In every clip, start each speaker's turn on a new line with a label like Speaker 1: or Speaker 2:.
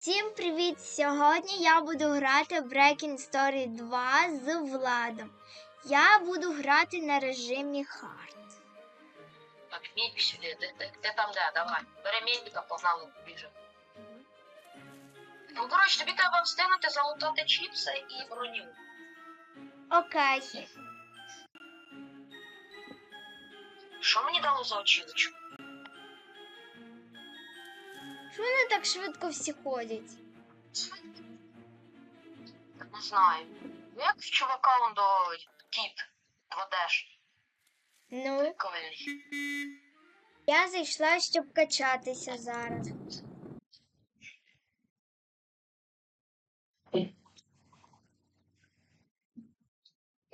Speaker 1: Всім привіт! Сьогодні я буду грати в Breaking Story 2 з Владом. Я буду грати на режимі хард.
Speaker 2: Так, медик сюди, ти, ти, ти там де, давай. Бери медика, погнали, біжи. Ну, коротше, тобі треба встигнути залутати чіпси і броню.
Speaker 1: Окей.
Speaker 2: Що мені дало за очівочку?
Speaker 1: Вони так швидко всі ходять?
Speaker 2: Не знаю. Ну, Як в чувака он до кіт ведеш?
Speaker 1: Ну,
Speaker 2: Прикольний.
Speaker 1: я зайшла, щоб качатися зараз.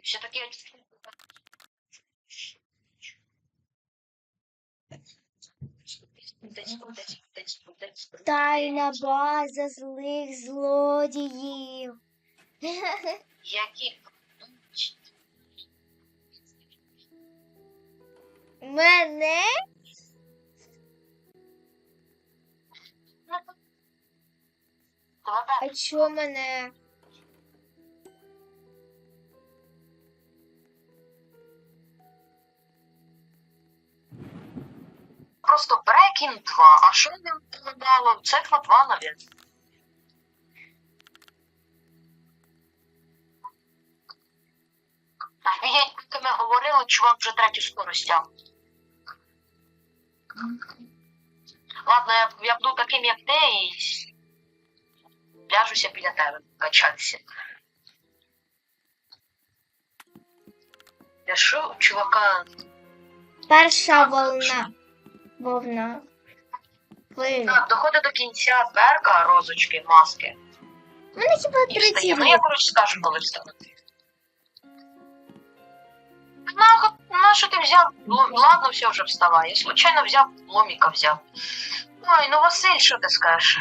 Speaker 2: Все таки
Speaker 1: Тайна база злих злодіїв.
Speaker 2: Які
Speaker 1: Мене? А чо мене?
Speaker 2: Просто Breaking 2. А що нам дало? Цифра 2, навіть. Офігеть, поки ми говорили, чувак вже третю скорость. Ладно, я, я буду таким, як ти, і ляжуся біля тебе, качатися. Я що, чувака
Speaker 1: Перша волна. Вовна.
Speaker 2: Так, доходить до кінця перка, розочки, маски.
Speaker 1: У мене хіба
Speaker 2: І встає. Ну я, коротше, скажу, коли вставати. На, на що ти взяв? Лом- Ладно, все вже вставай. Я случайно взяв, ломіка взяв. Ой, ну Василь, що ти скажеш?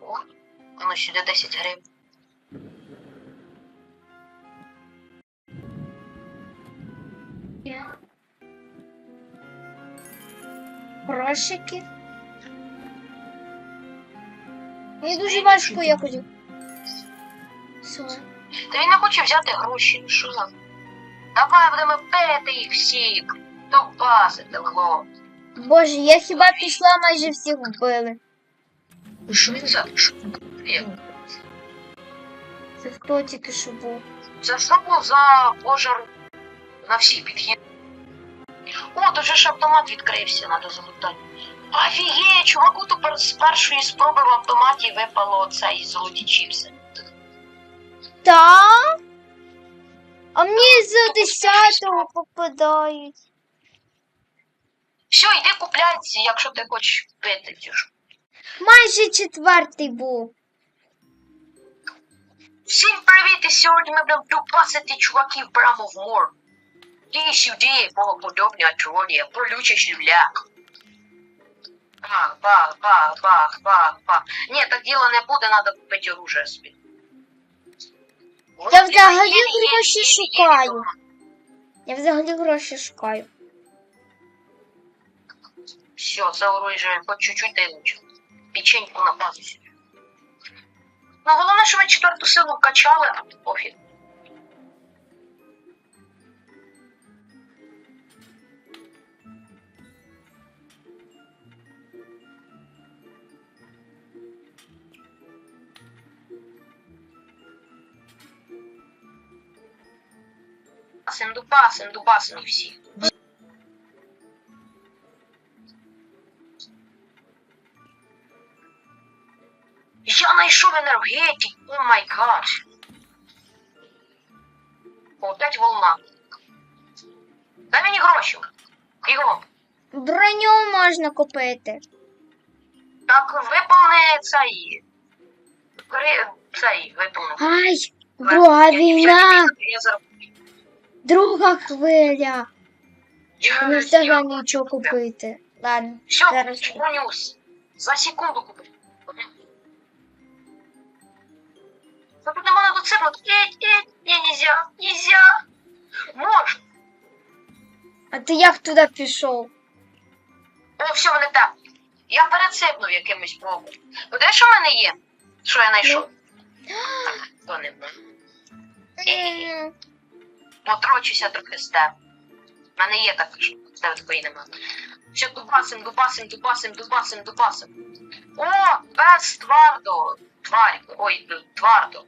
Speaker 2: О, ну сюди 10 гривень.
Speaker 1: Грошики. Мені дуже важко якось. Що?
Speaker 2: Та він не хоче взяти гроші, ну що за? Давай будемо пити їх всіх. Тупасити, ло.
Speaker 1: Боже, я хіба пішла, майже всіх вбили.
Speaker 2: Що він за? Що за?
Speaker 1: Це хто тільки що був?
Speaker 2: Це знову за пожар на всі підхід. Тут же ж автомат відкрився, треба залутати. Офігеть, чуваку тепер з першої спроби в автоматі випало цей золоті чіпси.
Speaker 1: Та? А мені з десятого попадають.
Speaker 2: Все, йди купляй, якщо ти хочеш пити.
Speaker 1: Майже четвертий був.
Speaker 2: Всім привіт, і сьогодні ми будемо дупасити чуваків прямо в мор. Іди сюди, богоподобні отруєння, болюче шлюля. Бах, бах, бах, бах, бах, бах. Ні, так діло не буде, треба купити оружие собі.
Speaker 1: Я взагалі гроші шукаю. Я взагалі гроші шукаю.
Speaker 2: Все, це оружие хоч чуть-чуть та й лучше. Печеньку на базу. Ну, головне, що ми четверту силу качали, а то пофіг. Пасим дупасим, дупасим всі. Я знайшов енергетик, о май гад. Опять волна. Дай мені гроші. Бігом.
Speaker 1: Броню можна купити.
Speaker 2: Так виповни цей. Цей виповни.
Speaker 1: Ай, друга війна,
Speaker 2: Я зараз.
Speaker 1: Друга хвиля.
Speaker 2: Я-
Speaker 1: Не встигла нічого купити. Ладно,
Speaker 2: Все,
Speaker 1: зараз.
Speaker 2: понюс. За секунду купи. Тут на цифру. Еть, еть. Не, нельзя, нельзя. Можна.
Speaker 1: А ти як туди пішов?
Speaker 2: О, все, вони там. Я перецепнув якимось боком. Ну де що в мене є? Що я знайшов? Так, то не було. Потрочуся трохи з тебе. В мене є так, що в тебе такої немає. Все, дубасим, дубасим, дубасим, дубасим, дубасим. О, пес твардо. Тварь. Ой, твардо.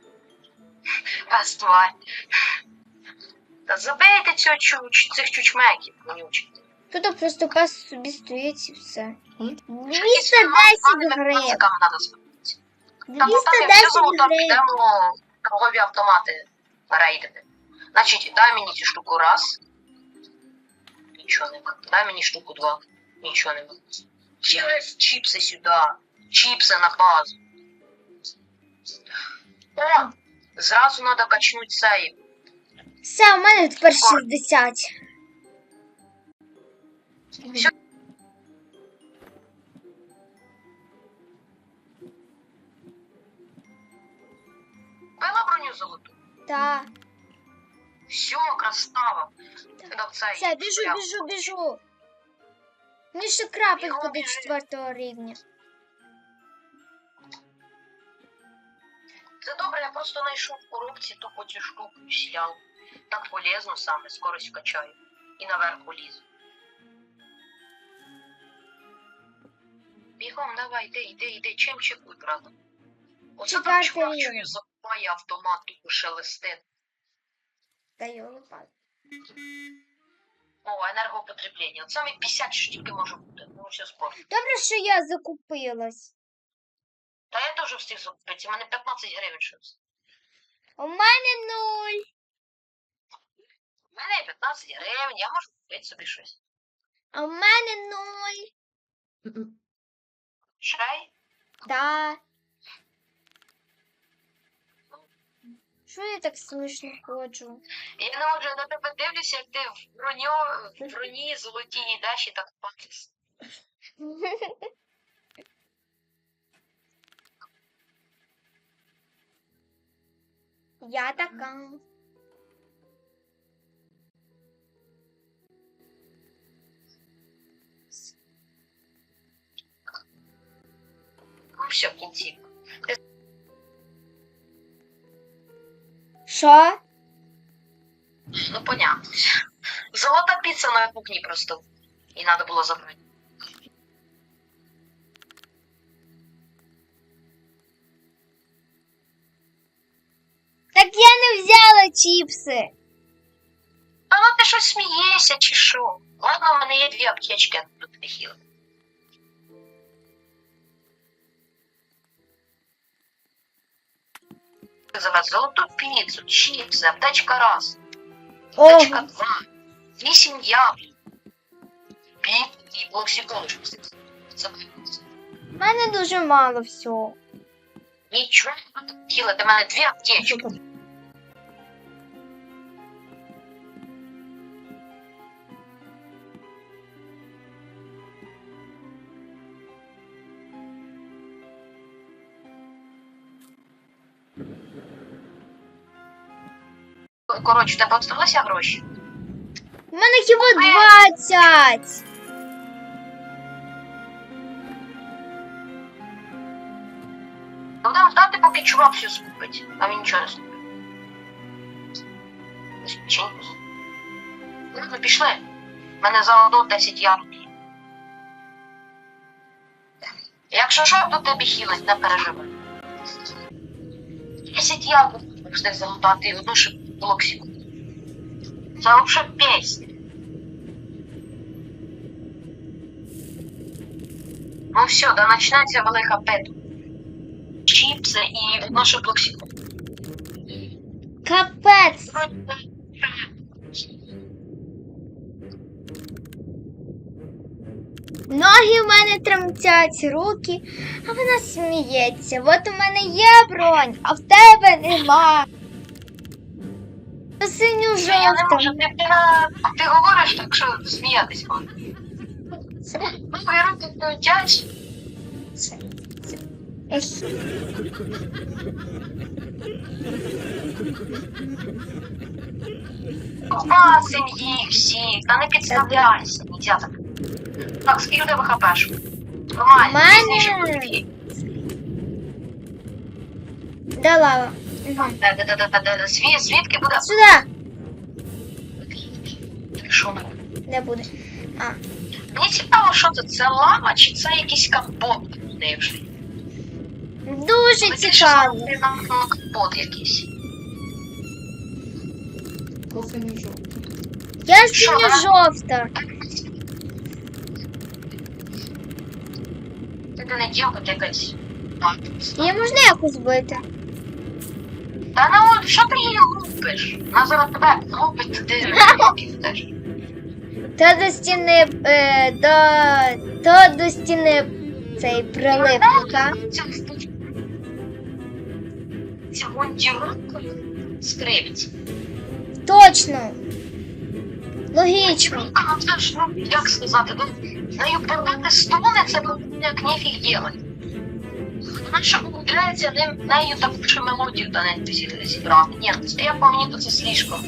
Speaker 2: Пес тварь. Та забийте цього чуч, цих чучмеків, вонючих.
Speaker 1: Тут просто пас собі стоїть і все.
Speaker 2: Якісь
Speaker 1: 210 гривень.
Speaker 2: ну там я все
Speaker 1: 210
Speaker 2: золото підемо торгові автомати рейдити. Значить, дай мені цю штуку раз. Нічого нема. Дай мені штуку два. Нічого нема. Через чіпси сюди. Чіпси на базу. О! Зразу треба качнути цей.
Speaker 1: Все, у мене тепер 60.
Speaker 2: Всё. Пила броню золоту.
Speaker 1: Так.
Speaker 2: Все, красава.
Speaker 1: Все, біжу, біжу, біжу. Мені ще крапельку до четвертого рівня.
Speaker 2: Це добре, я просто знайшов в коробці тупо цю штуку і сняв. Так полезно саме, скорость качаю. І наверх лізу. Бігом, давай, йди, йди, йди, чим чекуй, брата. Оце там
Speaker 1: Чекайте
Speaker 2: чувак чую, запає автомат, тупо шелестить.
Speaker 1: Та його пад.
Speaker 2: О, енергопотреблення. От саме 50 ж тільки може бути. Ну, все спорт.
Speaker 1: Добре, що я закупилась.
Speaker 2: Та я теж встиг закупити, у мене 15 гривень щось.
Speaker 1: У мене нуль.
Speaker 2: У мене 15 гривень, я можу купити собі щось.
Speaker 1: А у мене нуль.
Speaker 2: Шай?
Speaker 1: Да. Що я так слышно ходжу?
Speaker 2: Я не можу на тебе дивлюся, як ти в броню, в броні золотій йдеш і так патись.
Speaker 1: Я така.
Speaker 2: Ну все, в кінці.
Speaker 1: Що?
Speaker 2: Ну понятно. Золота піца на кухні просто. І треба було забрати.
Speaker 1: Так я не взяла чіпси.
Speaker 2: Та ну ти щось смієшся чи що? Ладно, в мене є дві аптечки, я тут тобі хіли. Завез золоту піцу, чіпси, аптечка раз, аптечка
Speaker 1: Ого.
Speaker 2: два, вісім яблук, піп і блоксиколочку. Це
Speaker 1: У мене дуже мало всього.
Speaker 2: нічого не хотіла, до мене дві аптечки. Коротше, тебе осталося гроші?
Speaker 1: У мене хіба 20.
Speaker 2: Ну, будемо ждати, поки чувак все скупить, а він нічого не скупить. Ось. Ну, ну, пішли. У мене заодно 10 ярдів. Якщо що, то тобі хілить, не переживай. 10 яблук встиг залутати і одну ще блоксіку. Це взагалі пісня. Ну все, да почнеться велика пету. Чіпси і одна ще блоксіку.
Speaker 1: Капець. Ноги в мене тремтять, руки, а вона сміється. От у мене є бронь, а в тебе нема. Синю
Speaker 2: Я не можу,
Speaker 1: жовта.
Speaker 2: ти, ти, ти говориш так, що сміятись можна. Мої руки тремтять. Пасень їх всіх, та не підставляйся, нельзя так. Так, скільки в тебе хпш? Нормально,
Speaker 1: мене-
Speaker 2: пізніше буде.
Speaker 1: Де
Speaker 2: зві- Звідки буде?
Speaker 1: Сюди.
Speaker 2: Що?
Speaker 1: Де буде? А.
Speaker 2: Мені цікаво, що це? Це лава чи це якийсь компот дивший?
Speaker 1: Дуже цікаво.
Speaker 2: Це нам компот якийсь.
Speaker 3: Кофе не жовтий.
Speaker 1: Я синьо жовта.
Speaker 2: Це не ділка, якась.
Speaker 1: Її можна якось бити.
Speaker 2: Та ну, що ти її лупиш? Вона зараз тебе лупить туди. теж.
Speaker 1: То до стіни е, до, то до стіни цей прилипло, так?
Speaker 2: Ця гонтіровкою скрипить.
Speaker 1: Точно. Логічно.
Speaker 2: А це ж, ну, як сказати, ну, нею порвати стуни, це ну, як ніфіг ділать. Вона умудряється ним, нею таку ще мелодію до неї зі- зіграти. Ні, я по мені, то це слишком.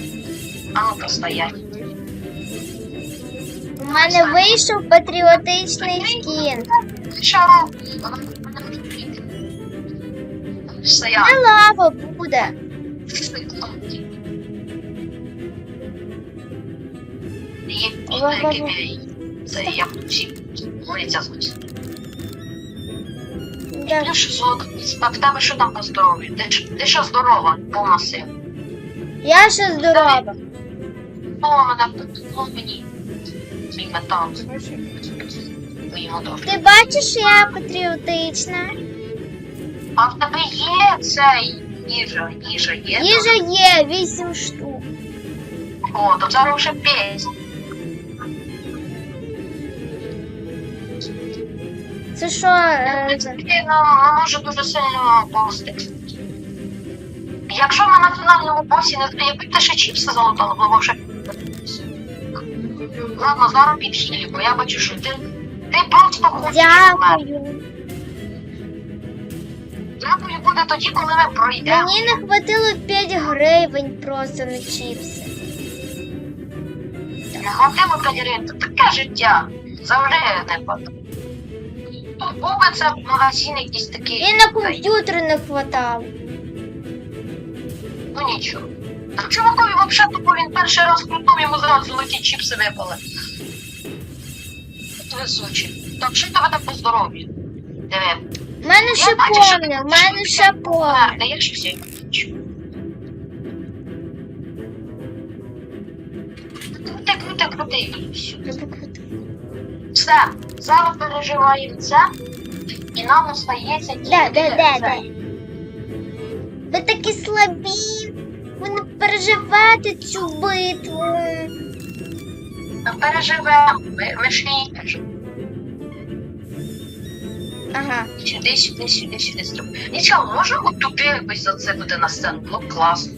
Speaker 2: А ну постоять.
Speaker 1: У мене вийшов патріотичний скін.
Speaker 2: Шару. Не.
Speaker 1: Лава буде.
Speaker 2: Є які це я всі молиться звуть.
Speaker 1: Так.
Speaker 2: Ну що а в тебе що там по здоров'ю? Ти, ти що здорова, повна сил?
Speaker 1: Я ще здорова.
Speaker 2: О, мене ну, мені свій метал?
Speaker 1: Ти бачиш, я патріотична?
Speaker 2: А в тебе є цей їжа, їжа є?
Speaker 1: Їжа є 8 штук.
Speaker 2: О, то зараз вже пісня.
Speaker 1: Це що? е, це?
Speaker 2: Ну, може дуже сильно пости. Якщо ми на фінальному босі не якби ти ще чіпси залутала, було б ще. Ладно, зараз підхилі, бо я бачу, що ти. Ти просто хочеш вмерти.
Speaker 1: Дякую.
Speaker 2: Дякую буде тоді, коли ми пройдемо.
Speaker 1: Мені не хватило 5 гривень просто на чіпси.
Speaker 2: Не хватило кадірин, то таке життя. Завжди не хватило. Був би магазин якийсь такий.
Speaker 1: І на комп'ютер не хватало.
Speaker 2: Ну нічого. Так чувакові взагалі тупо він перший раз крутив, йому зразу золоті чіпси випали. От везучий. Так, що в тебе там по здоров'ю? Диви.
Speaker 1: У мене ще повне, у мене ще повне.
Speaker 2: та я ще все бачу. Крути, крути, крути. все. Все, зараз переживаємо це, і нам остається тільки
Speaker 1: де, де,
Speaker 2: це.
Speaker 1: де? Ви такі слабі. Ви не переживете цю битву.
Speaker 2: Ми переживемо, ми, ми ж її переживемо.
Speaker 1: Ага.
Speaker 2: Сюди, сюди, сюди, сюди стриб. Нічого, можемо от туди якось зацепити на сцену, було б класно.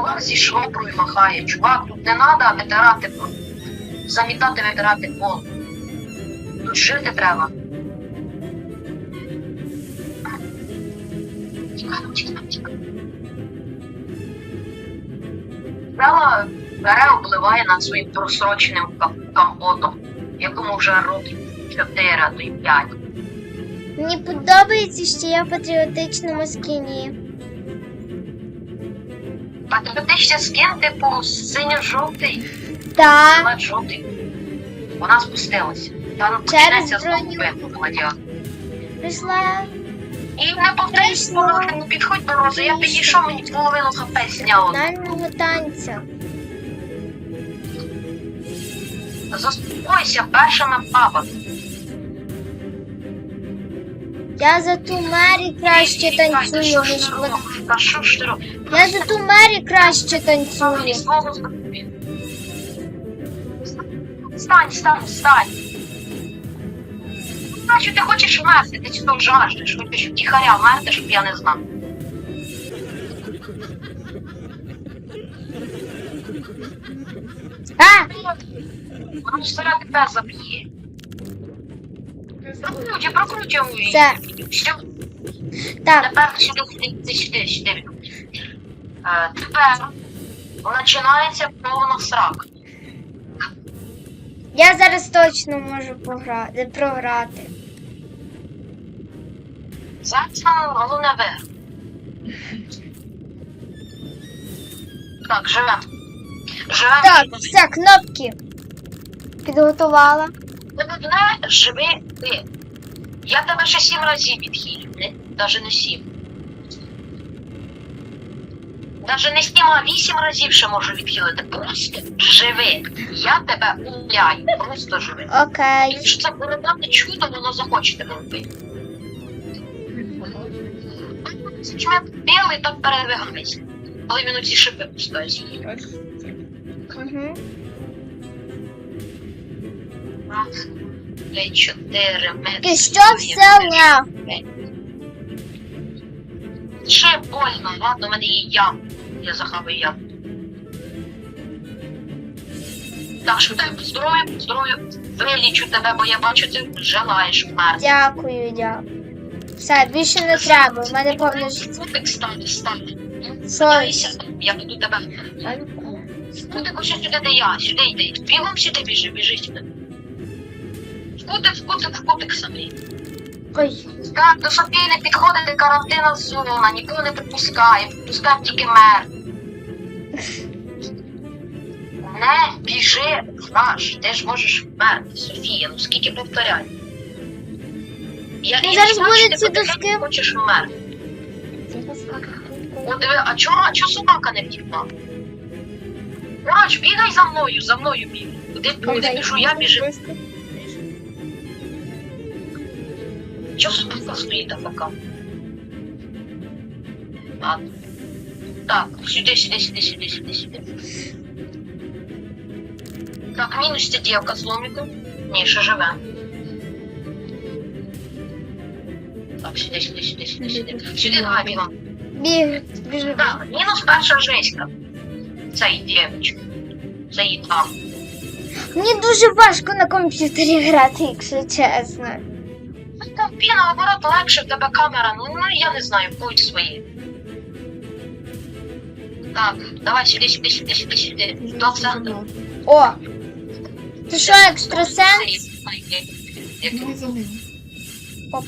Speaker 2: Чувак зі шваброю махає, чувак, тут не треба витирати. Замітати, витирати пол. Тут жити треба. Тікаємо, тікаємо, тікаємо. Бела бере, обливає над своїм просроченим компотом, якому вже років 4, а то й 5.
Speaker 1: Мені подобається, що я в патріотичному скіні.
Speaker 2: Ще скин, типу, синьо-жовтий,
Speaker 1: Так.
Speaker 2: жовтий. Вона спустилася. Там
Speaker 1: Через
Speaker 2: почнеться знову
Speaker 1: броню.
Speaker 2: битва, гладіатор.
Speaker 1: Прийшла.
Speaker 2: І не повторюсь,
Speaker 1: Прийшла.
Speaker 2: не підходь до рози. Я підійшов, мені половину хп зняло.
Speaker 1: фінального танця.
Speaker 2: Заспокойся, перша напава.
Speaker 1: Я за ту Мері краще танцюю, ніж
Speaker 2: робиш?
Speaker 1: Я за ту Мері краще танцюю.
Speaker 2: Ні свого здоров'я. Стань, стань, стань. Значить, ти хочеш вмерти, ти цього жаждеш, хочеш втіхаря вмерти, щоб я не знав.
Speaker 1: А!
Speaker 2: Вона ж зараз тебе заб'є. Прокручуй, прокручуй.
Speaker 1: Все.
Speaker 2: Все,
Speaker 1: Так,
Speaker 2: тепер сюди, сюди, сюди, сюди. Е, тепер починається повна срака.
Speaker 1: Я зараз точно можу пограти, програти.
Speaker 2: Зараз нам головне виграти. Так, живем. Живем.
Speaker 1: Так, все, кнопки. Підготувала.
Speaker 2: Головне, живи ти. Я тебе ще сім разів відхилю, не, даже не сім. Даже не сім, а вісім разів ще можу відхилити. Просто живи. Я тебе умоляю, просто живи.
Speaker 1: Окей.
Speaker 2: Якщо це передати чудо, воно захоче тебе вбити. Чому білий так передвигається? Коли він оці шипи пускає з'їв.
Speaker 1: Угу.
Speaker 2: Раз, три, чотири, метри.
Speaker 1: І що все легко.
Speaker 2: Ще больно, ладно, в мене є ям. Я захаваю ям. Так, що тебе здоров'я, здоров'я. Вилічу тебе, бо я бачу, ти желаєш вмерти.
Speaker 1: Дякую, дякую. Все, більше не треба. У мене повне життя.
Speaker 2: Кутик стане, стане.
Speaker 1: Що?
Speaker 2: Дивися, я буду тебе. Кутик ось сюди, де я, сюди йди. Бігом сюди біжи, біжи сюди. В кутик, в кутик, в кутик самий.
Speaker 1: Ой.
Speaker 2: Так, до Софії не підходити карантина зона, нікого не підпускає, підпускають тільки мер. Не біжи в наш, ти ж можеш вмерти, Софія, ну скільки повторяю. Я,
Speaker 1: Ну,
Speaker 2: я
Speaker 1: зараз
Speaker 2: знаю, що ти
Speaker 1: ці
Speaker 2: потихеньку хочеш вмерти. О, диви, а чого, а чого собака не втікла? Поруч, бігай за мною, за мною бігай. Куди, куди біжу, я біжу. Собака стоїть АФК? Ладно. Так, сюди, сюди, сюди, сюди, сюди, сюди. Так, мінус ця дівка з ломиком. Ні, ще живе. Так, сюди, сюди, сюди, сюди, сюди. Сюди давай бігом.
Speaker 1: Біг, біжи.
Speaker 2: Так, мінус перша жеська. Цей дівчик. Це її там.
Speaker 1: Мені дуже важко на комп'ютері грати, якщо чесно.
Speaker 2: Пі, наоборот, легше в тебе камера. Ну, ну я не знаю, будь свої. Так, давай сюди, сюди, сюди, сюди, сюди. До центру.
Speaker 1: О! Ти що, екстрасенс?
Speaker 3: Ну і
Speaker 1: Окей.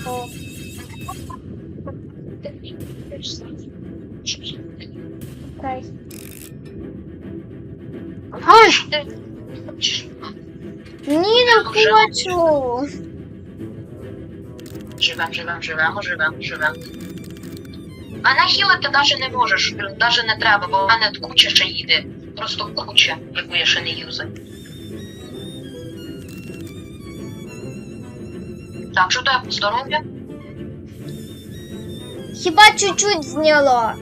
Speaker 1: Ні, не хочу.
Speaker 2: Живем, живем, живемо, живем, живем. Мене хілити навіть не можеш, навіть не треба, бо в мене куча ще їде. Просто куча, яку я ще не юзаю. Так, що по здоров'я?
Speaker 1: Хіба чуть-чуть зняло.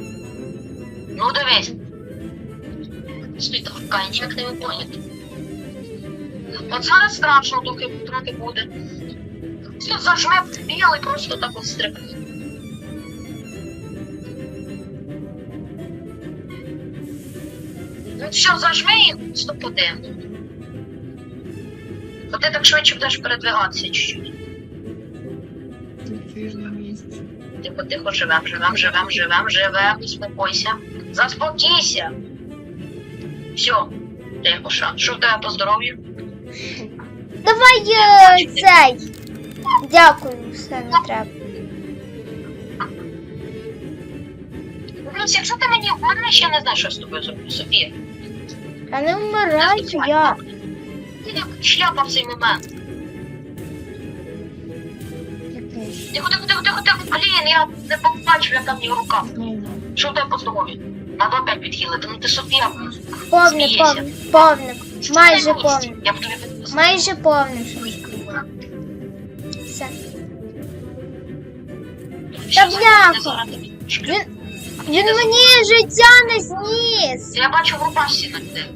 Speaker 2: Ну дивись. Світ така, ніяк не виповнити. От зараз страшно, доки трохи буде. Все зажме білий, просто так от стрибне. Ну все, зажми і стоподи. Бо ти так швидше будеш передвигатися чуть-чуть. Тихо, тихо, живем, живем, живем, живем, живем, успокойся. Заспокійся. Все, тихо, ша. Що в тебе по здоров'ю?
Speaker 1: Давай е, цей. Дякую, все не треба.
Speaker 2: Ну, якщо ти мені вмернеш, я не знаю, що з тобою зроблю, Софія.
Speaker 1: А не вмираю я.
Speaker 2: Ти як шляпа в цей момент. Тихо, тихо, тихо, тихо, тихо, блін, я не побачив, яка в ній рука. Що в тебе по здоров'ю? Надо опять підхилити, ну ти Софія. Смієшся.
Speaker 1: повне, повне. Майже повне.
Speaker 2: Я тобі
Speaker 1: Майже повне. Та бляха! Він, він мені життя не зніс.
Speaker 2: Я бачу в рубашці на тебе.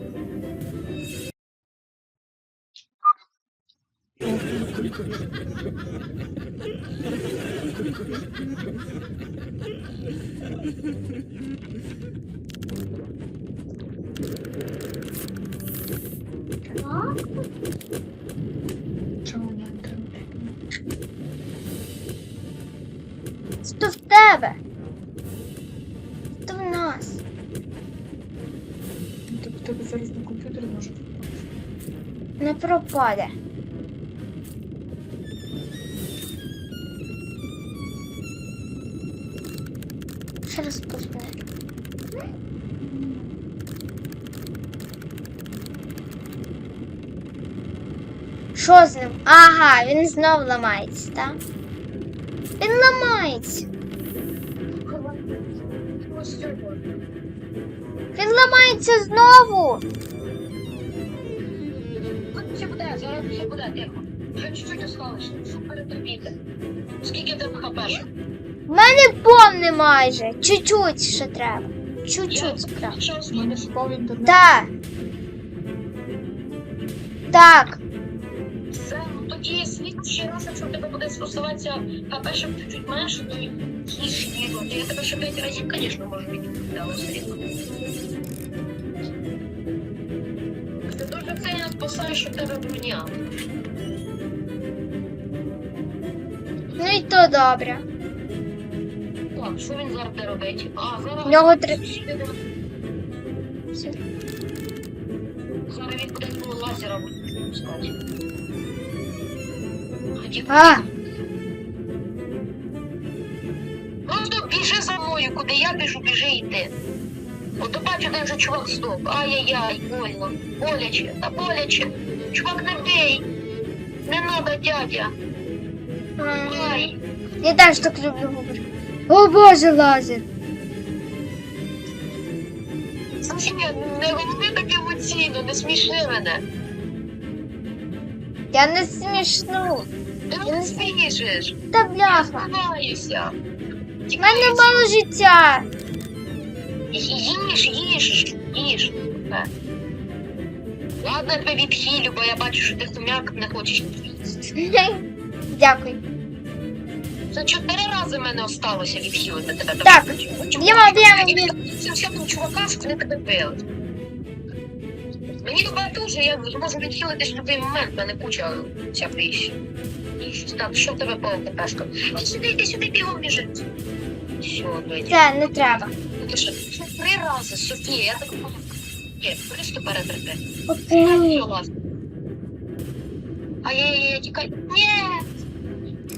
Speaker 3: Чого не Зараз на комп'ютері може попасти.
Speaker 1: Не пропаде. Ще раз пускай. Що з ним? Ага, він знов ламається, так? Він ламається. Ламається знову.
Speaker 2: Все буде, зараз все буде, тихо. Вже чуть-чуть осталося, щоб перетерпіти. Скільки тебе хапеш?
Speaker 1: В мене повне майже. Чуть-чуть ще треба. Чуть-чуть треба.
Speaker 2: Що.
Speaker 1: Так. Так.
Speaker 2: Все, ну тоді слідчий раз, якщо в тебе буде стосуватися ХП, щоб чуть-чуть менше, то їж їду. Я тебе ще п'ять разів, звісно, можу відповідати, але все рівно. Спасаєш, що в тебе броня.
Speaker 1: Ну і то добре.
Speaker 2: Так, що він зараз буде робити? А, зараз...
Speaker 1: В нього три.
Speaker 2: Зараз він буде по лазера пускати. Хотів
Speaker 1: А,
Speaker 2: Просто біжи за мною, куди я біжу, біжи і ти. От бачу, один же чувак стоп. Ай-яй-яй, больно. Боляче, та боляче. Чувак, не бей. Не надо, дядя. Ай.
Speaker 1: я теж так люблю говорити. О боже, лазер.
Speaker 2: Я не говори таке емоційно, не сміши мене.
Speaker 1: Я не смішну.
Speaker 2: Ти мене смішиш.
Speaker 1: Та бляха.
Speaker 2: Ховаюся.
Speaker 1: У мене мало життя.
Speaker 2: Їж, їж, їж. Е. Ладно, я тебе відхилю, бо я бачу, що ти хомяк не хочеш.
Speaker 1: Дякую.
Speaker 2: Це чотири рази мене осталося відхилити тебе.
Speaker 1: Так,
Speaker 2: Чому?
Speaker 1: б'ємо, б'ємо, б'ємо.
Speaker 2: Цим всяким чувакам, щоб вони тебе били. Мені тебе дуже, я зможу відхилитись в будь-який момент, в мене куча всякої. ще. Так, що в тебе ТПшкам? Іди сюди, йди сюди, бігом біжи. Все, дойди.
Speaker 1: Це не треба.
Speaker 2: Ну що, це три рази, Софія, я так поняла. Є, просто перетерпи.
Speaker 1: Окей.
Speaker 2: Ай-яй-яй, тікай. Ні!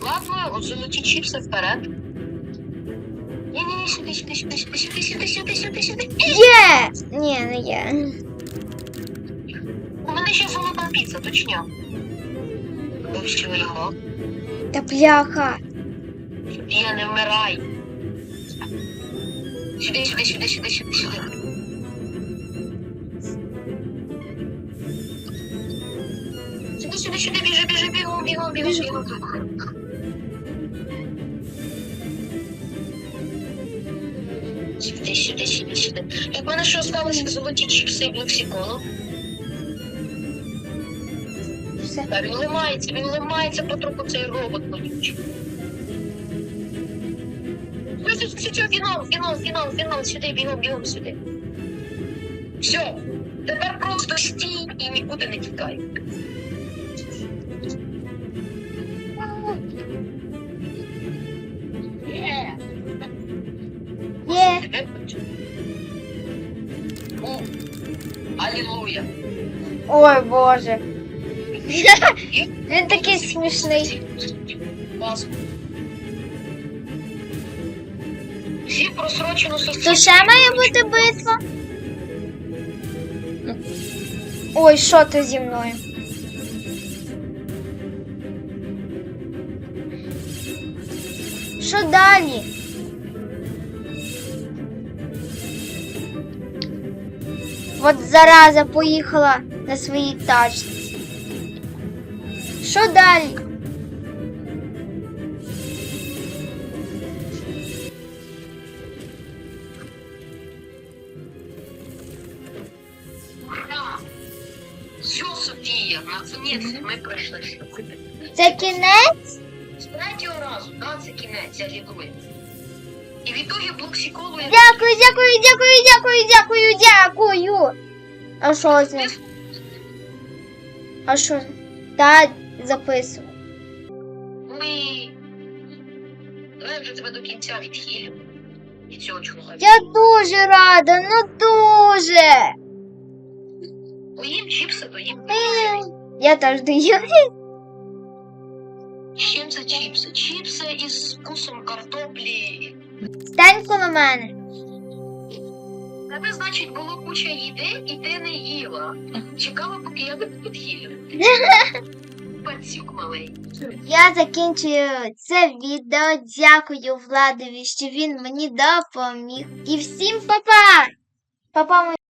Speaker 2: Ладно, от золоті чіпси вперед. Ні-ні-ні, сюди, сюди, сюди, сюди, сюди, сюди, сюди, сюди, сюди.
Speaker 1: Є! Ні, не є.
Speaker 2: У мене ще золота піца, точня. Вивчили його.
Speaker 1: Та бляха.
Speaker 2: Я не вмирай. Сюди, сюди, сюди, сюди, сюди, сюди. Сюди, сюди, сюди, біжи, біжи, бігом, бігом, бігом, бігом. Сюди, сюди, сюди, сюди. Так в мене що осталося золоті чіпси і блоксиколу.
Speaker 1: Все.
Speaker 2: Та він ламається, він ламається потроху цей робот вонючий. Все, все, все, все, фінал, фінал, фінал, фінал, сюди, бігом, бігом, сюди. Все, тепер просто стій і нікуди не тікай. Є.
Speaker 1: Є.
Speaker 2: О, Алілуя.
Speaker 1: Ой, боже. Він такий смішний.
Speaker 2: Всі просрочено
Speaker 1: То ще має бути битва? Ой, що ти зі мною? Що далі? От зараза поїхала на своїй тачці. Що далі?
Speaker 2: Ми пройшли.
Speaker 1: Це кінець?
Speaker 2: З третього разу, да, це кінець, я лідую. І в ітогі я
Speaker 1: Дякую, дякую, дякую, дякую, дякую, дякую. А що ним? А що? Та записую.
Speaker 2: Ми... Давай вже тебе до кінця відхилю. І цього чоловіка.
Speaker 1: Я дуже рада, ну дуже.
Speaker 2: Поїм чіпси, то їм.
Speaker 1: Я.
Speaker 2: З чим це чіпси? Чіпси із вкусом картоплі.
Speaker 1: Стань коло мене.
Speaker 2: Тебе, значить, було куча їди, і ти не їла. Чекала, поки я тебе підхилю. Пацюк малий.
Speaker 1: Я закінчую це відео. Дякую Владові, що він мені допоміг. І всім па-па! Па-па,